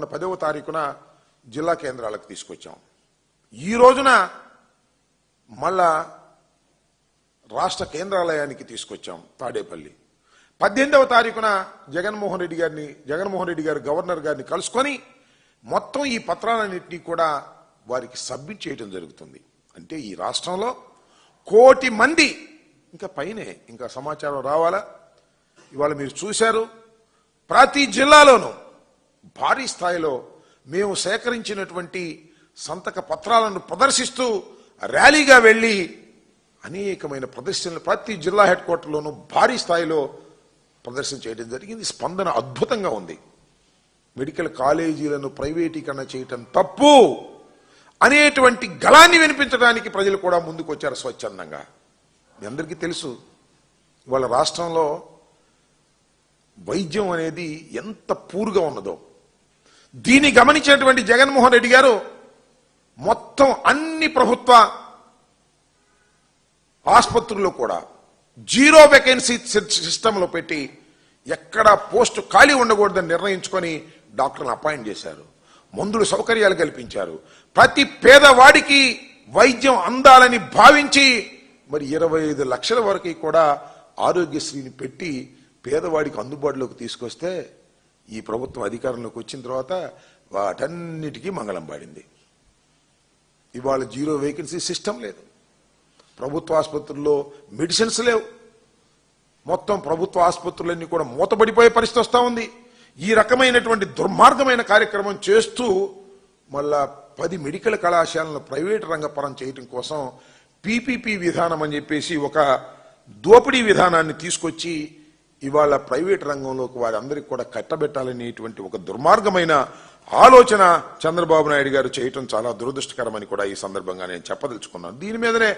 మొన్న పదవ తారీఖున జిల్లా కేంద్రాలకు తీసుకొచ్చాం. ఈ రోజున మళ్ళా రాష్ట్ర కేంద్రాలయానికి తీసుకొచ్చాం తాడేపల్లి. పద్దెనిమిదవ తారీఖున జగన్మోహన్ రెడ్డి గారిని జగన్మోహన్ రెడ్డి గారు గవర్నర్ గారిని కలుసుకొని మొత్తం ఈ పత్రాలన్నింటినీ కూడా వారికి సబ్మిట్ చేయడం జరుగుతుంది. అంటే ఈ రాష్ట్రంలో కోటి మంది ఇంకా పైనే ఇంకా సమాచారం రావాలా? ఇవాళ మీరు చూశారు. ప్రతి జిల్లాలోనూ భారీ స్థాయిలో మేము సేకరించినటువంటి సంతక పత్రాలను ప్రదర్శిస్తూ ర్యాలీగా వెళ్ళి అనేకమైన ప్రదర్శనలు ప్రతి జిల్లా హెడ్ క్వార్టర్లోనూ భారీ స్థాయిలో ప్రదర్శన చేయడం జరిగింది. స్పందన అద్భుతంగా ఉంది. మెడికల్ కాలేజీలను ప్రైవేటీకరణ చేయటం తప్పు. అనేటువంటి గళాన్ని వినిపించడానికి ప్రజలు కూడా ముందుకు వచ్చారు స్వచ్ఛందంగా. మీ అందరికీ తెలుసు ఇవాళ రాష్ట్రంలో వైద్యం అనేది ఎంత పూరుగా ఉన్నదో. దీన్ని గమనించినటువంటి జగన్మోహన్ రెడ్డి గారు మొత్తం అన్ని ప్రభుత్వ ఆసుపత్రుల్లో కూడా జీరో వేకెన్సీ సిస్టంలో పెట్టి ఎక్కడ పోస్టు ఖాళీ ఉండకూడదని నిర్ణయించుకొని డాక్టర్లను అపాయింట్ చేశారు. మందులు సౌకర్యాలు కల్పించారు. ప్రతి పేదవాడికి వైద్యం అందాలని భావించి మరి ఇరవై ఐదు లక్షల వరకు కూడా ఆరోగ్యశ్రీని పెట్టి పేదవాడికి అందుబాటులోకి తీసుకొస్తే ఈ ప్రభుత్వం అధికారంలోకి వచ్చిన తర్వాత వాటన్నిటికీ మంగళం పాడింది. ఇవాళ జీరో వేకెన్సీ సిస్టమ్ లేదు. ప్రభుత్వ ఆసుపత్రుల్లో మెడిసిన్స్ లేవు. మొత్తం ప్రభుత్వ ఆసుపత్రులన్నీ కూడా మూతపడిపోయే పరిస్థితి వస్తూ ఉంది. ఈ రకమైనటువంటి దుర్మార్గమైన కార్యక్రమం చేస్తూ మళ్ళా పది మెడికల్ కళాశాలను ప్రైవేట్ రంగపరం చేయటం కోసం పీపీపీ విధానం అని చెప్పేసి ఒక దోపిడీ విధానాన్ని తీసుకొచ్చి ఇవాళ ప్రైవేట్ రంగంలోకి వారందరికీ కూడా కట్టబెట్టాలనేటువంటి ఒక దుర్మార్గమైన ఆలోచన చంద్రబాబు నాయుడు గారు చేయటం చాలా దురదృష్టకరమని కూడా ఈ సందర్భంగా నేను చెప్పదలుచుకున్నాను. దీని మీదనే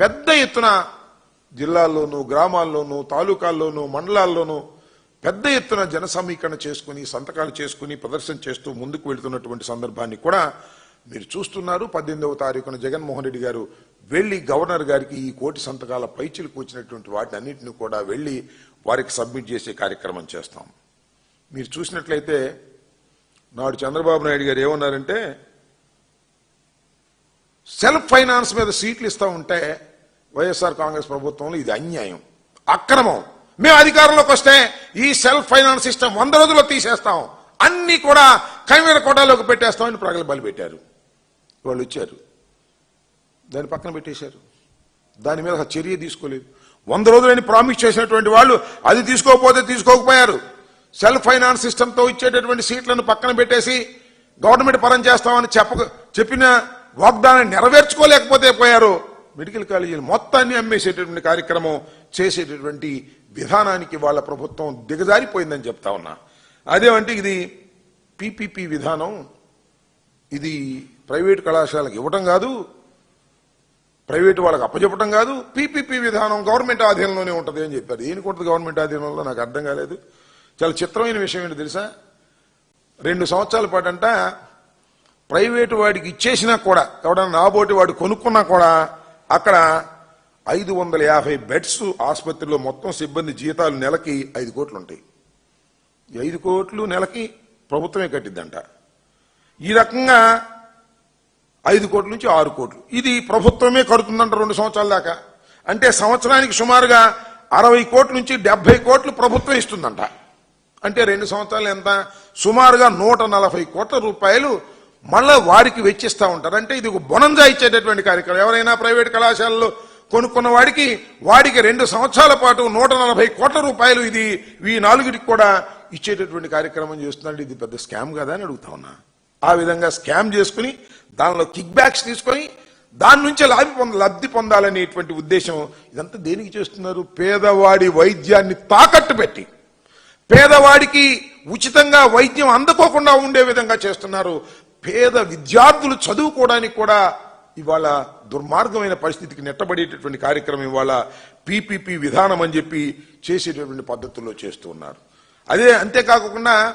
పెద్ద ఎత్తున జిల్లాల్లోనూ గ్రామాల్లోనూ తాలూకాల్లోనూ మండలాల్లోనూ పెద్ద ఎత్తున జన సమీకరణ చేసుకుని సంతకాలు చేసుకుని ప్రదర్శన చేస్తూ ముందుకు వెళుతున్నటువంటి సందర్భాన్ని కూడా మీరు చూస్తున్నారు. పద్దెనిమిదవ తారీఖున జగన్మోహన్ రెడ్డి గారు వెళ్ళి గవర్నర్ గారికి ఈ కోటి సంతకాల పైచిలకు వచ్చినటువంటి వాటిని అన్నింటినీ కూడా వెళ్ళి వారికి సబ్మిట్ చేసే కార్యక్రమం చేస్తాం. మీరు చూసినట్లయితే నాడు చంద్రబాబు నాయుడు గారు ఏమన్నారంటే సెల్ఫ్ ఫైనాన్స్ మీద సీట్లు ఇస్తా ఉంటే వైఎస్ఆర్ కాంగ్రెస్ ప్రభుత్వంలో ఇది అన్యాయం అక్రమం. మేము అధికారంలోకి వస్తే ఈ సెల్ఫ్ ఫైనాన్స్ సిస్టమ్ వంద రోజుల్లో తీసేస్తాం. అన్ని కూడా కైమీర కోటాలోకి పెట్టేస్తామని ప్రగల్భాలు పెట్టారు. వాళ్ళు వచ్చారు. దాన్ని పక్కన పెట్టేశారు. దాని మీద చర్య తీసుకోలేదు. వంద రోజులని ప్రామిస్ చేసినటువంటి వాళ్ళు అది తీసుకోకపోతే తీసుకోకపోయారు. సెల్ఫ్ ఫైనాన్స్ సిస్టంతో ఇచ్చేటటువంటి సీట్లను పక్కన పెట్టేసి గవర్నమెంట్ పరం చేస్తామని చెప్ప చెప్పిన వాగ్దానాన్ని నెరవేర్చుకోలేకపోతే పోయారు. మెడికల్ కాలేజీలు మొత్తాన్ని అమ్మేసేటటువంటి కార్యక్రమం చేసేటటువంటి విధానానికి వాళ్ళ ప్రభుత్వం దిగజారిపోయిందని చెప్తా ఉన్నా. అదేమంటే ఇది పీపీపీ విధానం. ఇది ప్రైవేట్ కళాశాలకు ఇవ్వటం కాదు ప్రైవేట్ వాళ్ళకి అప్పచెప్పటం కాదు పీపీపీ విధానం గవర్నమెంట్ ఆధీనంలోనే ఉంటుంది అని చెప్పారు దేనికి ఉంటుంది గవర్నమెంట్ ఆధీనంలో నాకు అర్థం కాలేదు. చాలా చిత్రమైన విషయం ఏంటి తెలుసా? రెండు సంవత్సరాల పాటు అంట ప్రైవేటు వాడికి ఇచ్చేసినా కూడా ఎవడన్నా నాబోటి వాడు కొనుక్కున్నా కూడా అక్కడ ఐదు వందల యాభై బెడ్స్ ఆసుపత్రిలో మొత్తం సిబ్బంది జీతాలు నెలకి ఐదు కోట్లు ఉంటాయి ఐదు కోట్లు నెలకి ప్రభుత్వమే కట్టిద్దంట. ఈ రకంగా ఐదు కోట్ల నుంచి ఆరు కోట్లు. ఇది ప్రభుత్వమే కడుతుందంట రెండు సంవత్సరాల దాకా. అంటే సంవత్సరానికి సుమారుగా అరవై కోట్ల నుంచి డెబ్బై కోట్లు ప్రభుత్వం ఇస్తుందంట. అంటే రెండు సంవత్సరాలు ఎంత? సుమారుగా నూట నలభై కోట్ల రూపాయలు మళ్ళా వారికి వెచ్చిస్తూ ఉంటారు. అంటే ఇది ఒక బొనంజా ఇచ్చేటటువంటి కార్యక్రమం. ఎవరైనా ప్రైవేట్ కళాశాలలో కొనుక్కున్న వాడికి వాడికి రెండు సంవత్సరాల పాటు నూట నలభై కోట్ల రూపాయలు ఇది ఈ నాలుగుటికి కూడా ఇచ్చేటటువంటి కార్యక్రమం చేస్తున్నాడు. ఇది పెద్ద స్కామ్ కదా అని అడుగుతా ఉన్నా. ఆ విధంగా స్కామ్ చేసుకుని దానిలో కిక్ బ్యాక్స్ తీసుకొని దాని నుంచి లాభి పొంద లబ్ధి పొందాలనేటువంటి ఉద్దేశం ఇదంతా దేనికి చేస్తున్నారు? పేదవాడి వైద్యాన్ని తాకట్టు పెట్టి. పేదవాడికి ఉచితంగా వైద్యం అందుకోకుండా ఉండే విధంగా చేస్తున్నారు. పేద విద్యార్థులు చదువుకోవడానికి కూడా ఇవాళ దుర్మార్గమైన పరిస్థితికి నెట్టబడేటటువంటి కార్యక్రమం ఇవాళ పీపీపీ విధానం అని చెప్పి చేసేటటువంటి పద్ధతుల్లో చేస్తూ ఉన్నారు. అదే అంతేకాకుండా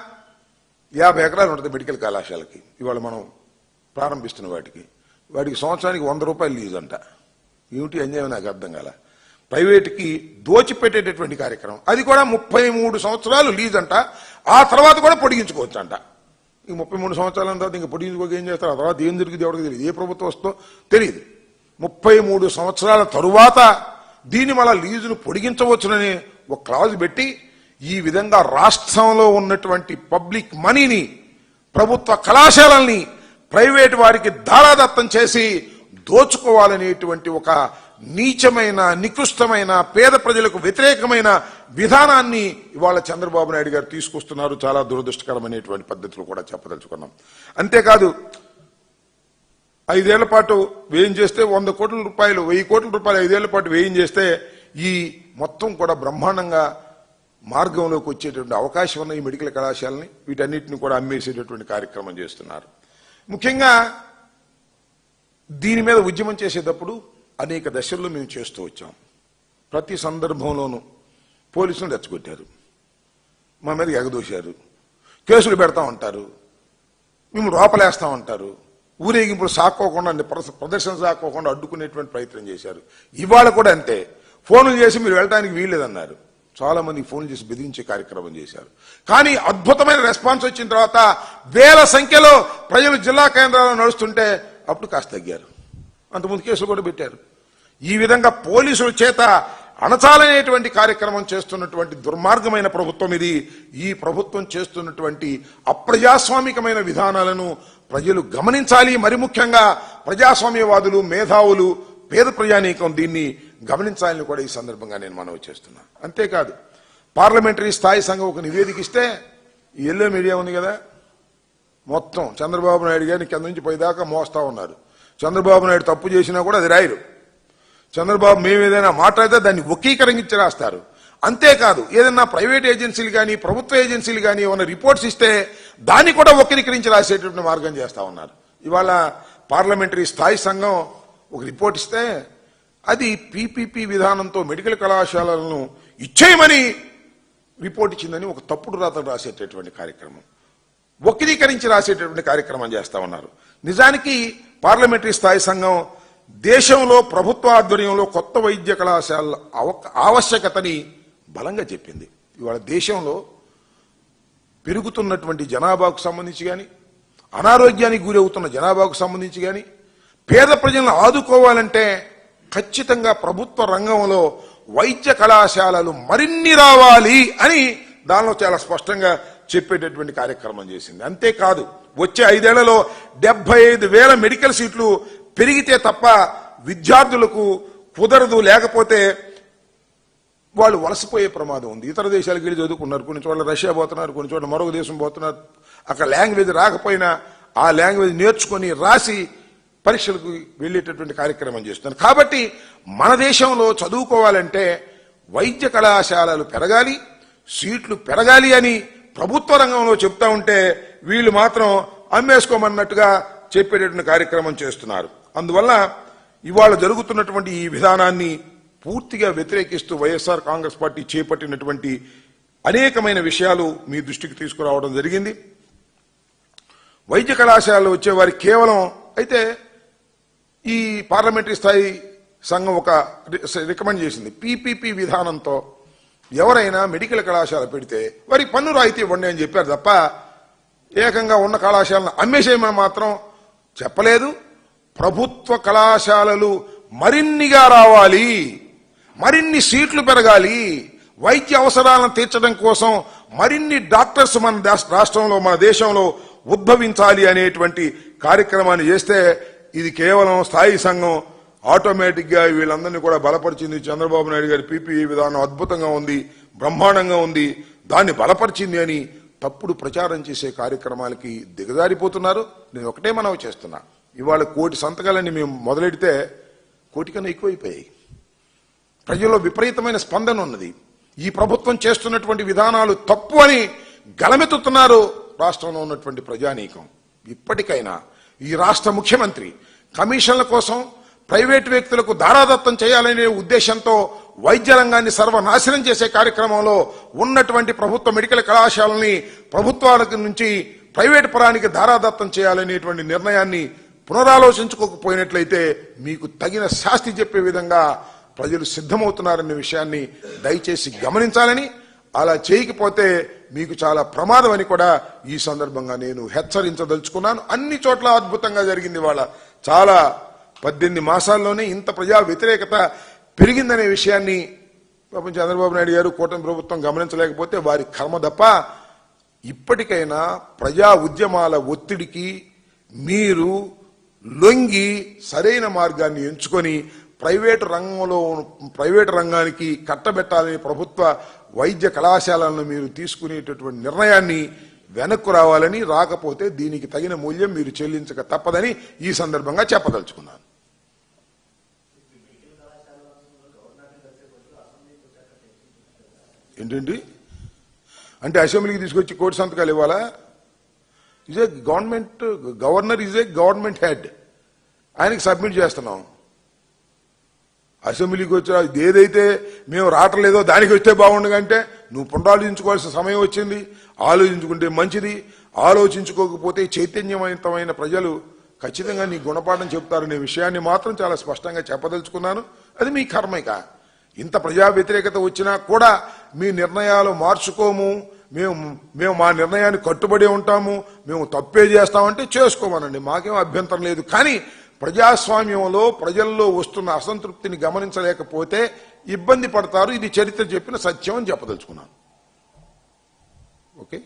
యాభై ఎకరాలు ఉంటుంది మెడికల్ కళాశాలకి. ఇవాళ మనం ప్రారంభిస్తున్న వాటికి. వాటికి సంవత్సరానికి వంద రూపాయలు లీజ్ అంట. ఏమిటి అన్యాయం నాకు అర్థం కాల. ప్రైవేట్కి దోచిపెట్టేటటువంటి కార్యక్రమం. అది కూడా ముప్పై మూడు సంవత్సరాలు లీజ్ అంట. ఆ తర్వాత కూడా పొడిగించుకోవచ్చు అంట. ఈ ముప్పై మూడు సంవత్సరాల తర్వాత ఇంకా పొడిగించుకోక ఏం చేస్తారు? ఆ తర్వాత ఏం జరిగింది ఎవరికి తెలియదు. ఏ ప్రభుత్వం వస్తుందో తెలియదు. ముప్పై మూడు సంవత్సరాల తరువాత దీన్ని మళ్ళా లీజును పొడిగించవచ్చునని ఒక క్లాజ్ పెట్టి ఈ విధంగా రాష్ట్రంలో ఉన్నటువంటి పబ్లిక్ మనీని ప్రభుత్వ కళాశాలల్ని ప్రైవేటు వారికి దారాదత్తం చేసి దోచుకోవాలనేటువంటి ఒక నీచమైన నికృష్టమైన పేద ప్రజలకు వ్యతిరేకమైన విధానాన్ని ఇవాళ చంద్రబాబు నాయుడు గారు తీసుకొస్తున్నారు. చాలా దురదృష్టకరమైనటువంటి పద్ధతులు కూడా చెప్పదలుచుకున్నాం. అంతేకాదు ఐదేళ్ళ పాటు వ్యయం చేస్తే వంద కోట్ల రూపాయలు వెయ్యి కోట్ల రూపాయలు ఐదేళ్ళ పాటు వ్యయం చేస్తే ఈ మొత్తం కూడా బ్రహ్మాండంగా మార్గంలోకి వచ్చేటువంటి అవకాశం ఉన్న ఈ మెడికల్ కళాశాలని వీటన్నిటిని కూడా అమ్మేసేటటువంటి కార్యక్రమం చేస్తున్నారు. ముఖ్యంగా దీని మీద ఉద్యమం చేసేటప్పుడు అనేక దశల్లో మేము చేస్తూ వచ్చాం. ప్రతి సందర్భంలోనూ పోలీసులు రెచ్చగొట్టారు. మా మీద ఎగదూశారు. కేసులు పెడతా ఉంటారు. మేము రోపలేస్తా ఉంటారు. ఊరేగింపులు సాక్కోకుండా ప్రదర్శన సాక్కోకుండా అడ్డుకునేటువంటి ప్రయత్నం చేశారు. ఇవాళ కూడా అంతే. ఫోన్లు చేసి మీరు వెళ్ళడానికి వీల్లేదన్నారు. చాలా మంది చేసి బెదిరించే కార్యక్రమం చేశారు. కానీ అద్భుతమైన రెస్పాన్స్ వచ్చిన తర్వాత వేల సంఖ్యలో ప్రజలు జిల్లా కేంద్రాల్లో నడుస్తుంటే అప్పుడు కాస్త తగ్గారు. అంతకుముందు కేసులు కూడా పెట్టారు. ఈ విధంగా పోలీసుల చేత అణచాలనేటువంటి కార్యక్రమం చేస్తున్నటువంటి దుర్మార్గమైన ప్రభుత్వం ఇది. ఈ ప్రభుత్వం చేస్తున్నటువంటి అప్రజాస్వామికమైన విధానాలను ప్రజలు గమనించాలి. మరి ముఖ్యంగా ప్రజాస్వామ్యవాదులు మేధావులు పేద ప్రజానీకం దీన్ని గమనించాలని కూడా ఈ సందర్భంగా నేను మనవి చేస్తున్నాను అంతేకాదు పార్లమెంటరీ స్థాయి సంఘం ఒక నివేదిక ఇస్తే ఈ ఎల్లో మీడియా ఉంది కదా మొత్తం చంద్రబాబు నాయుడు గారిని కింద నుంచి పైదాకా మోస్తా ఉన్నారు. చంద్రబాబు నాయుడు తప్పు చేసినా కూడా అది రాయరు. చంద్రబాబు మేము ఏదైనా మాట్లాడితే దాన్ని వక్రీకరించి రాస్తారు. అంతేకాదు ఏదైనా ప్రైవేట్ ఏజెన్సీలు కానీ ప్రభుత్వ ఏజెన్సీలు కానీ ఏమైనా రిపోర్ట్స్ ఇస్తే దాన్ని కూడా వక్రీకరించి రాసేటటువంటి మార్గం చేస్తా ఉన్నారు. ఇవాళ పార్లమెంటరీ స్థాయి సంఘం ఒక రిపోర్ట్ ఇస్తే అది పీపీపీ విధానంతో మెడికల్ కళాశాలలను ఇచ్చేయమని రిపోర్ట్ ఇచ్చిందని ఒక తప్పుడు రాతను రాసేటటువంటి కార్యక్రమం. వక్రీకరించి రాసేటటువంటి కార్యక్రమం చేస్తా ఉన్నారు. నిజానికి పార్లమెంటరీ స్థాయి సంఘం దేశంలో ప్రభుత్వ ఆధ్వర్యంలో కొత్త వైద్య కళాశాల ఆవశ్యకతని బలంగా చెప్పింది. ఇవాళ దేశంలో పెరుగుతున్నటువంటి జనాభాకు సంబంధించి కానీ అనారోగ్యానికి గురవుతున్న జనాభాకు సంబంధించి కానీ పేద ప్రజలను ఆదుకోవాలంటే ఖచ్చితంగా ప్రభుత్వ రంగంలో వైద్య కళాశాలలు మరిన్ని రావాలి అని దానిలో చాలా స్పష్టంగా చెప్పేటటువంటి కార్యక్రమం చేసింది. అంతేకాదు వచ్చే ఐదేళ్ళలో డెబ్బై ఐదు వేల మెడికల్ సీట్లు పెరిగితే తప్ప విద్యార్థులకు కుదరదు లేకపోతే వాళ్ళు వలసపోయే ప్రమాదం ఉంది. ఇతర దేశాలకు వెళ్ళి చదువుకున్నారు. కొన్ని చోట్ల రష్యా పోతున్నారు కొన్ని చోట్ల మరొక దేశం పోతున్నారు. అక్కడ లాంగ్వేజ్ రాకపోయినా ఆ లాంగ్వేజ్ నేర్చుకొని రాసి పరీక్షలకు వెళ్ళేటటువంటి కార్యక్రమం చేస్తున్నారు. కాబట్టి మన దేశంలో చదువుకోవాలంటే వైద్య కళాశాలలు పెరగాలి సీట్లు పెరగాలి అని ప్రభుత్వ రంగంలో చెప్తా ఉంటే వీళ్ళు మాత్రం అమ్మేసుకోమన్నట్టుగా చెప్పేటటువంటి కార్యక్రమం చేస్తున్నారు. అందువల్ల ఇవాళ జరుగుతున్నటువంటి ఈ విధానాన్ని పూర్తిగా వ్యతిరేకిస్తూ వైఎస్ఆర్ కాంగ్రెస్ పార్టీ చేపట్టినటువంటి అనేకమైన విషయాలు మీ దృష్టికి తీసుకురావడం జరిగింది. వైద్య కళాశాలలో వచ్చేవారికి కేవలం అయితే ఈ పార్లమెంటరీ స్థాయి సంఘం ఒక రి- రికమెండ్ చేసింది. పీపీపీ విధానంతో ఎవరైనా మెడికల్ కళాశాల పెడితే వారికి పన్ను రాయితీ ఇవ్వండి అని చెప్పారు తప్ప ఏకంగా ఉన్న కళాశాలను అమ్మేసేయమని మాత్రం చెప్పలేదు. ప్రభుత్వ కళాశాలలు మరిన్నిగా రావాలి మరిన్ని సీట్లు పెరగాలి వైద్య అవసరాలను తీర్చడం కోసం మరిన్ని డాక్టర్స్ మన దేశ- రాష్ట్రంలో మన దేశంలో ఉద్భవించాలి అనేటువంటి కార్యక్రమాన్ని చేస్తే ఇది కేవలం స్థాయి సంఘం ఆటోమేటిక్గా వీళ్ళందరినీ కూడా బలపరిచింది చంద్రబాబు నాయుడు గారి పీపీఈ విధానం అద్భుతంగా ఉంది బ్రహ్మాండంగా ఉంది. దాన్ని బలపరిచింది అని తప్పుడు ప్రచారం చేసే కార్యక్రమాలకి దిగజారిపోతున్నారు. నేను ఒకటే మనవి చేస్తున్నా. ఇవాళ కోటి సంతకాలని మేము మొదలెడితే కోటి కన్నా ఎక్కువైపోయాయి. ప్రజల్లో విపరీతమైన స్పందన ఉన్నది. ఈ ప్రభుత్వం చేస్తున్నటువంటి విధానాలు తప్పు అని గలమెత్తుతున్నారు రాష్ట్రంలో ఉన్నటువంటి ప్రజానీకం. ఇప్పటికైనా ఈ రాష్ట్ర ముఖ్యమంత్రి కమిషన్ల కోసం ప్రైవేటు వ్యక్తులకు దారాదత్తం చేయాలనే ఉద్దేశంతో వైద్య రంగాన్ని సర్వనాశనం చేసే కార్యక్రమంలో ఉన్నటువంటి ప్రభుత్వ మెడికల్ కళాశాలని ప్రభుత్వానికి నుంచి ప్రైవేటు పరానికి దారాదత్తం చేయాలనేటువంటి నిర్ణయాన్ని పునరాలోచించుకోకపోయినట్లయితే మీకు తగిన శాస్తి చెప్పే విధంగా ప్రజలు సిద్ధమవుతున్నారనే విషయాన్ని దయచేసి గమనించాలని అలా చేయకపోతే మీకు చాలా ప్రమాదం అని కూడా ఈ సందర్భంగా నేను హెచ్చరించదలుచుకున్నాను. అన్ని చోట్ల అద్భుతంగా జరిగింది వాళ్ళ చాలా పద్దెనిమిది మాసాల్లోనే ఇంత ప్రజా వ్యతిరేకత పెరిగిందనే విషయాన్ని పాపం చంద్రబాబు నాయుడు గారు కూటమి ప్రభుత్వం గమనించలేకపోతే వారి కర్మ తప్ప ఇప్పటికైనా ప్రజా ఉద్యమాల ఒత్తిడికి మీరు లొంగి సరైన మార్గాన్ని ఎంచుకొని ప్రైవేటు రంగంలో ప్రైవేటు రంగానికి కట్టబెట్టాలని ప్రభుత్వ వైద్య కళాశాలను మీరు తీసుకునేటటువంటి నిర్ణయాన్ని వెనక్కు రావాలని రాకపోతే దీనికి తగిన మూల్యం మీరు చెల్లించక తప్పదని ఈ సందర్భంగా చెప్పదలుచుకున్నాను. ఏంటండి? అంటే అసెంబ్లీకి తీసుకొచ్చి కోటి సంతకాలు ఇవ్వాలా? Is a government governor is a government head ఆయనకి సబ్మిట్ చేస్తున్నాం. అసెంబ్లీకి వచ్చిన ఏదైతే మేము రావట్లేదో దానికి వస్తే బాగుండగంటే నువ్వు పునరాలోచించుకోవాల్సిన సమయం వచ్చింది. ఆలోచించుకుంటే మంచిది. ఆలోచించుకోకపోతే చైతన్యవంతమైన ప్రజలు ఖచ్చితంగా నీ గుణపాఠం చెప్తారనే విషయాన్ని మాత్రం చాలా స్పష్టంగా చెప్పదలుచుకున్నాను. అది మీ కర్మైక ఇంత ప్రజా వ్యతిరేకత వచ్చినా కూడా మీ నిర్ణయాలు మార్చుకోము. మేము మేము మా నిర్ణయాన్ని కట్టుబడి ఉంటాము. మేము తప్పే చేస్తామంటే చేసుకోమనండి. మాకేం అభ్యంతరం లేదు. కానీ ప్రజాస్వామ్యంలో ప్రజల్లో వస్తున్న అసంతృప్తిని గమనించలేకపోతే ఇబ్బంది పడతారు. ఇది చరిత్ర చెప్పిన సత్యం అని చెప్పదలుచుకున్నాను. ఓకే?